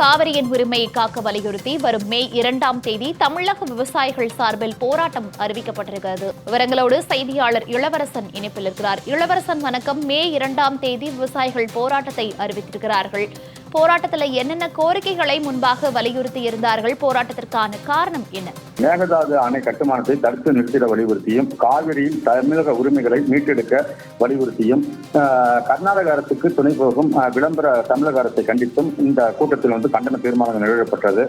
காவிரியின் உரிமையை காக்க வலியுறுத்தி வரும் மே இரண்டாம் தேதி தமிழக விவசாயிகள் சார்பில் போராட்டம் அறிவிக்கப்பட்டிருக்கிறது. விவரங்களோடு செய்தியாளர் இளவரசன் இணைப்பில் இருக்கிறார். இளவரசன் வணக்கம். மே இரண்டாம் தேதி விவசாயிகள் போராட்டத்தை அறிவித்திருக்கிறார்கள். போராட்டத்தில் என்னென்ன கோரிக்கைகளை முன்பாக வலியுறுத்தி இருந்தார்கள் போராட்டத்திற்கான காரணம் என்ன? மேகதாது அணை கட்டுமானத்தை தடுத்து நிறுத்திட வலியுறுத்தியும் காவிரியில் தமிழக உரிமைகளை மீட்டெடுக்க வலியுறுத்தியும் ஆஹ், கர்நாடக அரசுக்கு துணை போகும் விளம்பர தமிழக அரசை கண்டித்தும் இந்த கூட்டத்தில் வந்து கண்டன தீர்மானம் நிறைவேற்றப்பட்டது.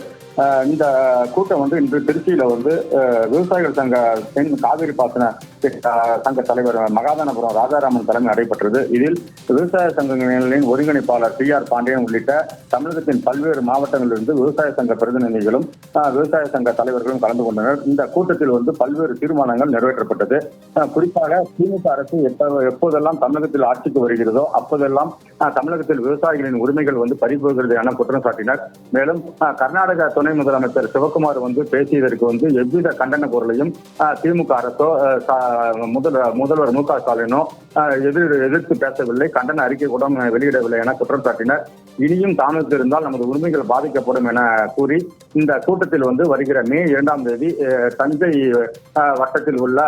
இந்த கூட்டம் வந்து இன்று திருச்சியில வந்து விவசாயிகள் சங்க தென் காவிரி பாசன சங்க தலைவர் மகாதானபுரம் ராஜாராமன் தலைமை நடைபெற்றது. இதில் விவசாய சங்கங்களின் ஒருங்கிணைப்பாளர் டி ஆர் பாண்டியன் உள்ளிட்ட தமிழகத்தின் பல்வேறு மாவட்டங்களிலிருந்து விவசாய சங்க பிரதிநிதிகளும் ஆஹ், விவசாய சங்க தலைவர்களும் கலந்து கொண்டனர். இந்த கூட்டத்தில் வந்து பல்வேறு தீர்மானங்கள் நிறைவேற்றப்பட்டது. ஆஹ், குறிப்பாக திமுக அரசு எப்போதெல்லாம் தமிழகத்தில் ஆட்சிக்கு வருகிறதோ அப்போதெல்லாம் தமிழகத்தில் விவசாயிகளின் உரிமைகள் வந்து பறிபோகிறது என குற்றம் சாட்டினர். மேலும் கர்நாடக துணை முதலமைச்சர் சிவகுமார் வந்து பேசியதற்கு வந்து எவ்வித கண்டன குரலையும் ஆஹ், திமுக அரசோ முதல் முதல்வர் மு க ஸ்டாலினோ எதிர் எதிர்த்து பேசவில்லை கண்டன அறிக்கை கூட வெளியிடவில்லை என குற்றம் சாட்டினர். இனியும் தாமதித்திருந்தால் நமது உரிமைகள் பாதிக்கப்படும் என கூறி இந்த கூட்டத்தில் வந்து வருகிற மே இரண்டாம் தேதி தஞ்சை வட்டத்தில் உள்ள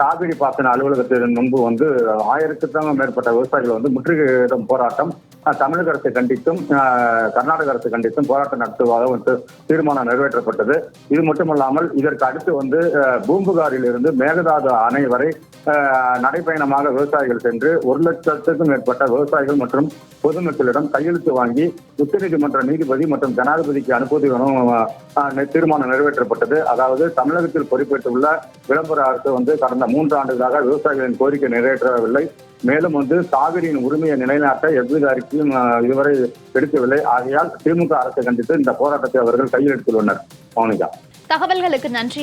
காவிரி பாசன அலுவலகத்தின் முன்பு வந்து ஆயிரத்துக்கும் மேற்பட்ட விவசாயிகள் வந்து முற்றுகையிடும் போராட்டம். தமிழக அரசு கண்டித்தும் கர்நாடக அரசு கண்டித்தும் போராட்டம் நடத்துவதாக வந்து தீர்மானம் நிறைவேற்றப்பட்டது. இது மட்டுமல்லாமல் இதற்கு அடுத்து வந்து பூம்புகாரில் இருந்து மேகதாது அணை வரை நடைபயணமாக விவசாயிகள் சென்று ஒரு லட்சத்துக்கும் மேற்பட்ட விவசாயிகள் மற்றும் பொதுமக்களிடம் கையெழுத்து வாங்கி உச்சநீதிமன்ற நீதிபதி மற்றும் ஜனாதிபதிக்கு அனுப்புவது தீர்மானம் நிறைவேற்றப்பட்டது. அதாவது தமிழகத்தில் பொறுப்பேற்றுள்ள விளம்பர அரசு வந்து கடந்த மூன்று ஆண்டுகளாக விவசாயிகளின் கோரிக்கை நிறைவேற்றவில்லை. மேலும் வந்து காவிரியின் உரிமையை நிலைநாட்ட எவ்வித அறிக்கையும் இதுவரை எடுக்கவில்லை. ஆகையால் திமுக அரசை கண்டித்து இந்த போராட்டத்தை அவர்கள் கையில் எடுத்துள்ளனர் மௌனிகா. தகவல்களுக்கு நன்றி